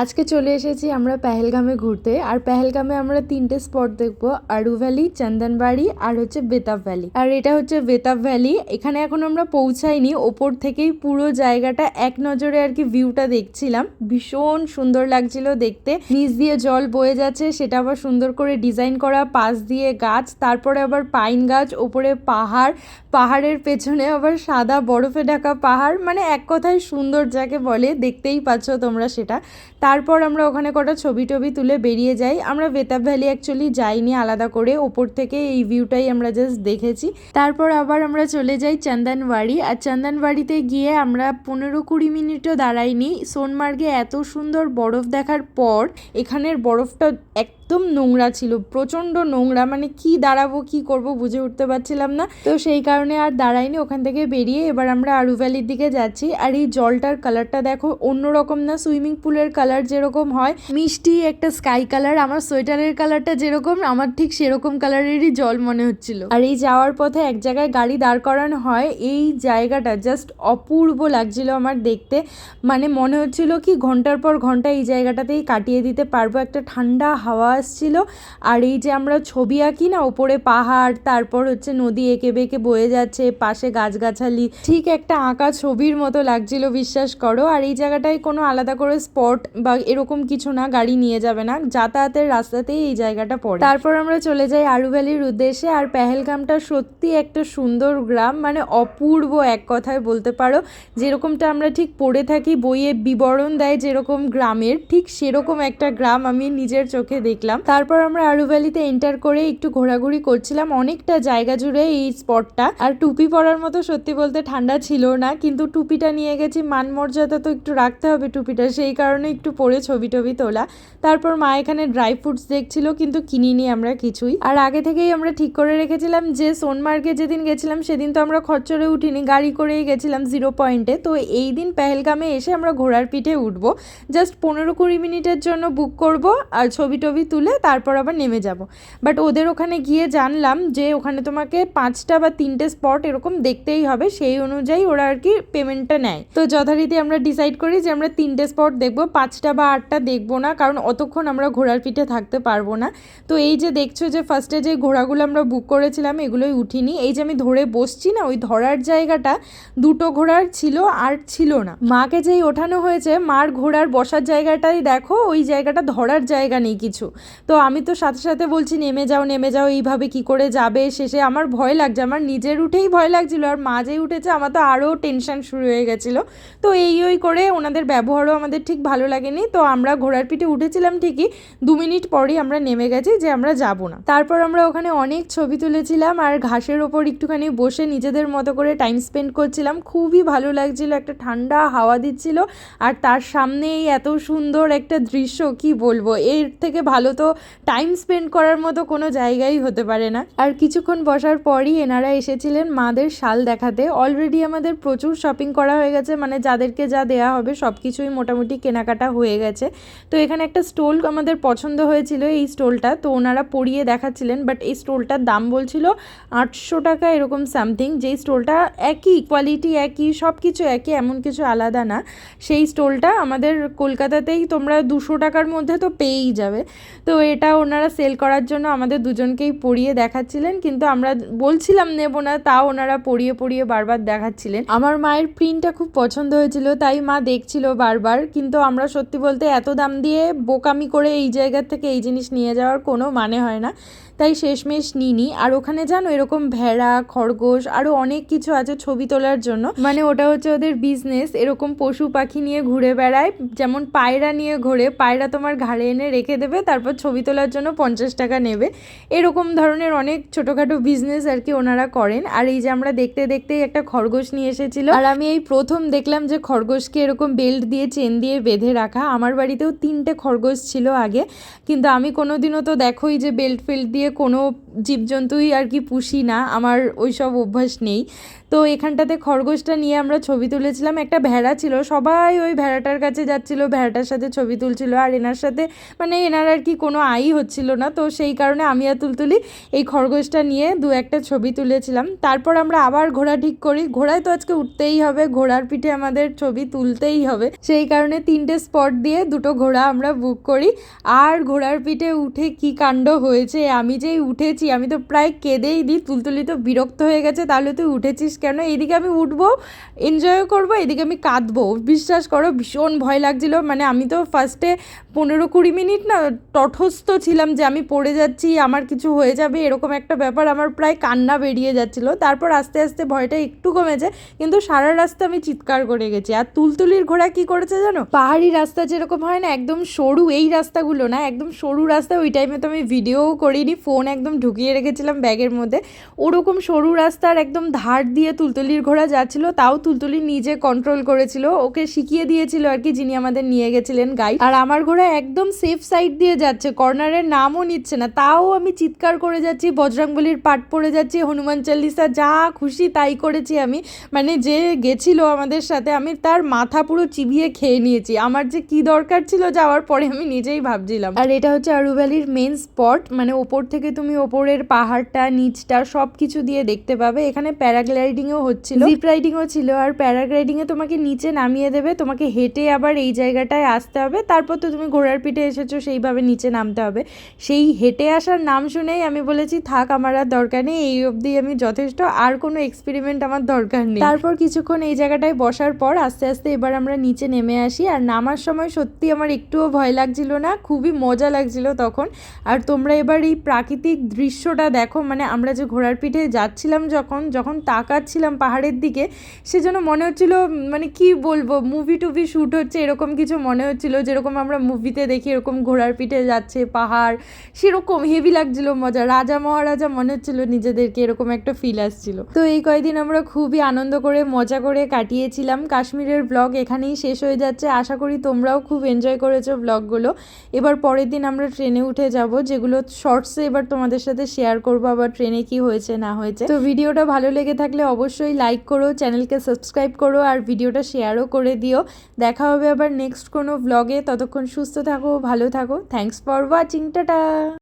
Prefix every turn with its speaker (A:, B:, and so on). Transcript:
A: আজকে চলে এসেছি আমরা পেহেলগামে ঘুরতে, আর পেহেলগামে আমরা তিনটে স্পট দেখব, আরু ভ্যালি চন্দনবাড়ি আর হচ্ছে বেতাব ভ্যালি আর এটা হচ্ছে বেতাব ভ্যালি এখানে এখন আমরা পৌঁছাইনি, ওপর থেকেই পুরো জায়গাটা এক নজরে আর কি ভিউটা দেখছিলাম। ভীষণ সুন্দর লাগছিল দেখতে, নিচ দিয়ে জল বয়ে যাচ্ছে, সেটা আবার সুন্দর করে ডিজাইন করা, পাশ দিয়ে গাছ, তারপরে আবার পাইন গাছ, ওপরে পাহাড়, পাহাড়ের পেছনে আবার সাদা বরফে ঢাকা পাহাড় মানে এক কথায় সুন্দর যাকে বলে, দেখতেই পাচ্ছ তোমরা সেটা। তারপর আমরা ওখানে কটা ছবি টবি তুলে বেরিয়ে যাই। আমরা বেতাব ভ্যালি অ্যাকচুয়ালি যাইনি আলাদা করে, ওপর থেকে এই ভিউটাই আমরা জাস্ট দেখেছি। তারপর আবার আমরা চলে যাই চন্দনবাড়ি আর চন্দনবাড়িতে গিয়ে আমরা পনেরো কুড়ি মিনিটও দাঁড়াইনি। সোনমার্গে এত সুন্দর বরফ দেখার পর, এখানের বরফটা একদম নোংরা ছিল, প্রচণ্ড নোংরা। মানে কি দাঁড়াবো, কি করব বুঝে উঠতে পারছিলাম না। তো সেই কারণে আর দাঁড়াইনি, ওখান থেকে বেরিয়ে এবার আমরা আরু ভ্যালির দিকে যাচ্ছি। আর এই জলটার কালারটা দেখো, অন্যরকম না, সুইমিং পুলের কালার যেরকম হয়। মিষ্টি একটা স্কাই কালার, আমার সোয়েটারের কালারটা যেরকম, আমার ঠিক সেরকম কালারেরই জল মনে হচ্ছিল। আর এই যাওয়ার পথে এক জায়গায় গাড়ি দাঁড় করানো হয়, এই জায়গাটা জাস্ট অপূর্ব লাগছিল আমার দেখতে। মানে মনে হচ্ছিল কি, ঘণ্টার পর ঘণ্টা এই জায়গাটাতেই কাটিয়ে দিতে পারব, একটা ঠান্ডা হাওয়া আসছিল। আর এই যে আমরা ছবি আঁকি না ওপরে পাহাড়, তারপর হচ্ছে নদী এঁকে বেঁকে বয়ে যাচ্ছে, পাশে গাছগাছালি, ঠিক একটা আঁকা ছবির মতো লাগছিল, বিশ্বাস করো। আর এই জায়গাটায় কোনো আলাদা করে স্পট বা এরকম কিছু না, গাড়ি নিয়ে যাবে না, যাতায়াতের রাস্তাতেই এই জায়গাটা পড়ে। তারপর আমরা চলে যাই আরু ভ্যালির উদ্দেশ্যে, আর পেহেলগামটা সত্যি একটা সুন্দর গ্রাম মানে অপূর্ব এক কথায় বলতে পারো। যেরকমটা আমরা ঠিক পড়ে থাকি, বইয়ে বিবরণ দেয় যেরকম গ্রামের, ঠিক সেরকম একটা গ্রাম আমি নিজের চোখে দেখলাম। তারপর আমরা আরু ভ্যালিতে এন্টার করে একটু ঘোরাঘুরি করছিলাম। অনেকটা জায়গা জুড়ে এই স্পটটা। আর টুপি পরার মতো সত্যি বলতে ঠান্ডা ছিল না, কিন্তু টুপিটা নিয়ে গেছি। মান মর্যাদা তো একটু রাখতে হবে টুপিটা, সেই কারণে একটু পরে ছবি টবি তোলা। তারপর মা এখানে ড্রাই ফ্রুটস দেখছিল, কিন্তু কিনিনি আমরা কিছুই। আর আগে থেকেই আমরা ঠিক করে রেখেছিলাম যে সোনমার্গে যেদিন গেছিলাম সেদিন তো আমরা খরচরে উঠিনি, গাড়ি করেই গেছিলাম জিরো পয়েন্টে তো এই দিন পেহেলগামে এসে আমরা ঘোড়ার পিঠে উঠবো। জাস্ট পনেরো কুড়ি মিনিটের জন্য বুক করব আর ছবি টবি তুলে তারপর আবার নেমে যাব। বাট ওদের ওখানে গিয়ে জানলাম যে ওখানে তোমাকে পাঁচটা বা তিনটে স্পট এরকম দেখতেই হবে, সেই অনুযায়ী ওরা আর কি পেমেন্টটা নেয়। তো যথারীতি আমরা ডিসাইড করি যে আমরা তিনটে স্পট দেখব, পাঁচটা বা আটটা দেখব না, কারণ অতক্ষণ আমরা ঘোড়ার পিঠে থাকতে পারব না। তো এই যে দেখছ যে ফার্স্টে যে ঘোড়াগুলো আমরা বুক করেছিলাম, এগুলোই উঠিনি। এই যে আমি ধরে বসছি না, ওই ধরার জায়গাটা দুটো ঘোড়ার ছিল আর ছিল না। মাকে যেই ওঠানো হয়েছে, মার ঘোড়ার বসার জায়গাটাই দেখো, ওই জায়গাটা ধরার জায়গা নেই কিছু। তো আমি তো সাথে সাথে বলছি, নেমে যাও নেমে যাও, এইভাবে কি করে যাবে? শেষে আমার ভয় লাগছে, আমার নিজের উঠেই ভয় লাগছিল। আর মা যেই উঠেছে, আমার তো আরও টেনশন শুরু হয়ে গেছিল। তো এই ওই করে ওনাদের ব্যবহারও আমাদের ঠিক ভালো লাগেনি। তো আমরা ঘোড়ার পিঠে উঠেছিলাম ঠিকই। দু মিনিট পরেই আমরা নেমে গেছি যে আমরা যাব না। তারপর আমরা ওখানে অনেক ছবি তুলেছিলাম আর ঘাসের ওপর একটুখানি বসে নিজেদের মতো করে টাইম স্পেন্ড করছিলাম। খুবই ভালো লাগছিল, একটা ঠান্ডা হাওয়া দিচ্ছিল। আর তার সামনেই এত সুন্দর একটা দৃশ্য, কি বলব? এর থেকে ভালো তো টাইম স্পেন্ড করার মতো কোনো জায়গাই হতে পারে না। আর কিছুক্ষণ বসার পরই এনারা এসেছিলেন মাদের শাল দেখাতে। অলরেডি আমাদের প্রচুর শপিং করা হয়ে গেছে মানে যাদেরকে যা দেয়া হবে সব কিছুই মোটামুটি কেনাকাটা হয়ে গেছে। তো এখানে একটা স্টোল আমাদের পছন্দ হয়েছিল এই স্টোলটা তো ওনারা পরিয়ে দেখাচ্ছিলেন বাট এই স্টোলটার দাম বলছিল আটশো টাকা এরকম সামথিং যেই স্টোলটা একই কোয়ালিটি একই সব কিছু একই, এমন কিছু আলাদা না। সেই স্টোলটা আমাদের কলকাতাতেই তোমরা দুশো টাকার মধ্যে তো পেয়েই যাবে। তো এটা ওনারা সেল করার জন্য আমাদের দুজনকেই পড়িয়ে দেখাচ্ছিলেন, কিন্তু আমরা বলছিলাম নেব না, তাও ওনারা পড়িয়ে পড়িয়ে বারবার দেখাচ্ছিলেন। আমার মায়ের প্রিন্টটা খুব পছন্দ হয়েছিল, তাই মা দেখছিল বারবার, কিন্তু আমরা সত্যি বলতে এত দাম দিয়ে বোকামি করে এই জায়গার থেকে এই জিনিস নিয়ে যাওয়ার কোনো মানে হয় না। তাই শেষমেশ নিইনি। আর ওখানে জানো এরকম ভেড়া, খরগোশ আরও অনেক কিছু আছে ছবি তোলার জন্য। মানে ওটা হচ্ছে ওদের বিজনেস এরকম পশু পাখি নিয়ে ঘুরে বেড়ায়, যেমন পায়রা নিয়ে ঘোরে। পায়রা তোমার ঘাড়ে এনে রেখে দেবে, তারপর ছবি তোলার জন্য পঞ্চাশ টাকা নেবে। এরকম ধরনের অনেক ছোটোখাটো বিজনেস আর কি ওনারা করেন। আর এই যে আমরা দেখতে দেখতেই একটা খরগোশ নিয়ে এসেছিল। আর আমি এই প্রথম দেখলাম যে খরগোশকে এরকম বেল্ট দিয়ে চেন দিয়ে বেঁধে রাখা। আমার বাড়িতেও তিনটে খরগোশ ছিল আগে। কিন্তু আমি কোনোদিনও তো দেখোই যে বেল্ট ফেল্ট দিয়ে কোনো জীবজন্তুই আর কি পুষি না, আমার ওই সব অভ্যাস নেই। তো এখানটাতে খরগোশটা নিয়ে আমরা ছবি তুলেছিলাম, একটা ভেড়া ছিল, সবাই ওই ভেড়াটার কাছে যাচ্ছিল, ভেড়াটার সাথে ছবি তুলছিল, আর এনার সাথে মানে এনার আর কি কোনো আই হচ্ছিল না, তো সেই কারণে আমি আর তুলতুলি এই খরগোশটা নিয়ে দু একটা ছবি তুলেছিলাম। তারপর আমরা আবার ঘোড়া ঠিক করি, ঘোড়ায় তো আজকে উঠতেই হবে, ঘোড়ার পিঠে আমাদের ছবি তুলতেই হবে। সেই কারণে তিনটে স্পট দিয়ে দুটো ঘোড়া আমরা বুক করি, আর ঘোড়ার পিঠে উঠে কি কাণ্ড হয়েছে আমি যেই উঠেছি, আমি তো প্রায় কেঁদেই দিই, তুলতুলি তো বিরক্ত হয়ে গেছে, তাহলে তুই উঠেছিস কেন? এইদিকে আমি উঠবো এনজয়ও করব, এদিকে আমি কাঁদবো। বিশ্বাস করো, ভীষণ ভয় লাগছিল মানে আমি তো ফার্স্টে পনেরো কুড়ি মিনিট না তটস্থ ছিলাম যে আমি পড়ে যাচ্ছি, আমার কিছু হয়ে যাবে, এরকম একটা ব্যাপার আমার প্রায় কান্না বেরিয়ে যাচ্ছিল। তারপর আস্তে আস্তে ভয়টা একটু কমেছে, কিন্তু সারা রাস্তা আমি চিৎকার করে গেছি। আর তুলতুলির ঘোড়া কি করেছে জানো? পাহাড়ি রাস্তা যেরকম হয় না, একদম সরু, এই রাস্তাগুলো না, একদম সরু রাস্তা, ওই টাইমে তো আমি ভিডিওও করিনি ফোন একদম ঢুকিয়ে রেখেছিলাম ব্যাগের মধ্যে। ওরকম সরু রাস্তার একদম ধার দিয়ে তুলতুলির ঘোড়া যাচ্ছিল, তাও তুলতুলি নিজে কন্ট্রোল করেছিল। ওকে শিখিয়ে দিয়েছিল আর কি, যিনি আমাদের নিয়ে গেছিলেন গাইড আর আমার ঘোড়া একদম সেফ সাইড দিয়ে যাচ্ছে কর্নারের নামও নিচ্ছে না। তাও আমি চিৎকার করে যাচ্ছি বজরাঙ্গলির পাট পড়ে যাচ্ছি, হনুমান চল্লিশা যা খুশি তাই করেছি আমি। মানে যে গেছিল আমাদের সাথে, আমি তার মাথা পুরো চিবিয়ে খেয়ে নিয়েছি। আমার যে কি দরকার ছিল যাওয়ার পরে আমি নিজেই ভাবছিলাম। আর এটা হচ্ছে আরু ভ্যালির মেন স্পট মানে ওপর থেকে তুমি ওপরের পাহাড়টা, নিচটা সব কিছু দিয়ে দেখতে পাবে। এখানে প্যারাগ্লাইডিংও হচ্ছিল। জিপ রাইডিংও ছিল আর প্যারাগ্লাইডিংয়ে তোমাকে নিচে নামিয়ে দেবে। তোমাকে হেঁটে আবার এই জায়গাটায় আসতে হবে। তারপর তো তুমি ঘোড়ার পিঠে এসেছ, সেইভাবে নিচে নামতে হবে। সেই হেঁটে আসার নাম শুনেই আমি বলেছি, থাক, আমার আর দরকার নেই। এই অবধি আমি যথেষ্ট। আর কোনো এক্সপেরিমেন্ট আমার দরকার নেই। তারপর কিছুক্ষণ এই জায়গাটায় বসার পর আস্তে আস্তে এবার আমরা নিচে নেমে আসি। আর নামার সময় সত্যি আমার একটুও ভয় লাগছিল না। খুবই মজা লাগছিল তখন। আর তোমরা এবার এই প্রাকৃতিক দৃশ্যটা দেখো মানে আমরা যে ঘোড়ার পিঠে যাচ্ছিলাম যখন যখন তাকাচ্ছিলাম পাহাড়ের দিকে সে সেজন্য মনে হচ্ছিল মানে কি বলব মুভি টুভি শ্যুট হচ্ছে এরকম কিছু মনে হচ্ছিল, যেরকম আমরা মুভিতে দেখি এরকম ঘোড়ার পিঠে যাচ্ছে পাহাড়, সেরকম হেভি লাগছিল মজা, রাজা মহারাজা মনে হচ্ছিল নিজেদেরকে এরকম একটা ফিল আসছিল। তো এই কয়দিন আমরা খুবই আনন্দ করে, মজা করে কাটিয়েছিলাম। কাশ্মীরের ব্লগ এখানেই শেষ হয়ে যাচ্ছে। আশা করি তোমরাও খুব এনজয় করেছ ব্লগগুলো এবার পরের দিন আমরা ট্রেনে উঠে যাব, যেগুলো শর্টসে এবার তোমাদের সাথে শেয়ার করব আবার ট্রেনে কি হয়েছে, না হয়েছে। তো ভিডিওটা ভালো লেগে থাকলে অবশ্যই লাইক করো চ্যানেলকে সাবস্ক্রাইব করো আর ভিডিওটা শেয়ারও করে দিও। দেখা হবে আবার নেক্সট কোনো ব্লগে ততক্ষণ সুস্থ থাকো, ভালো থাকো। Thanks for watching tata!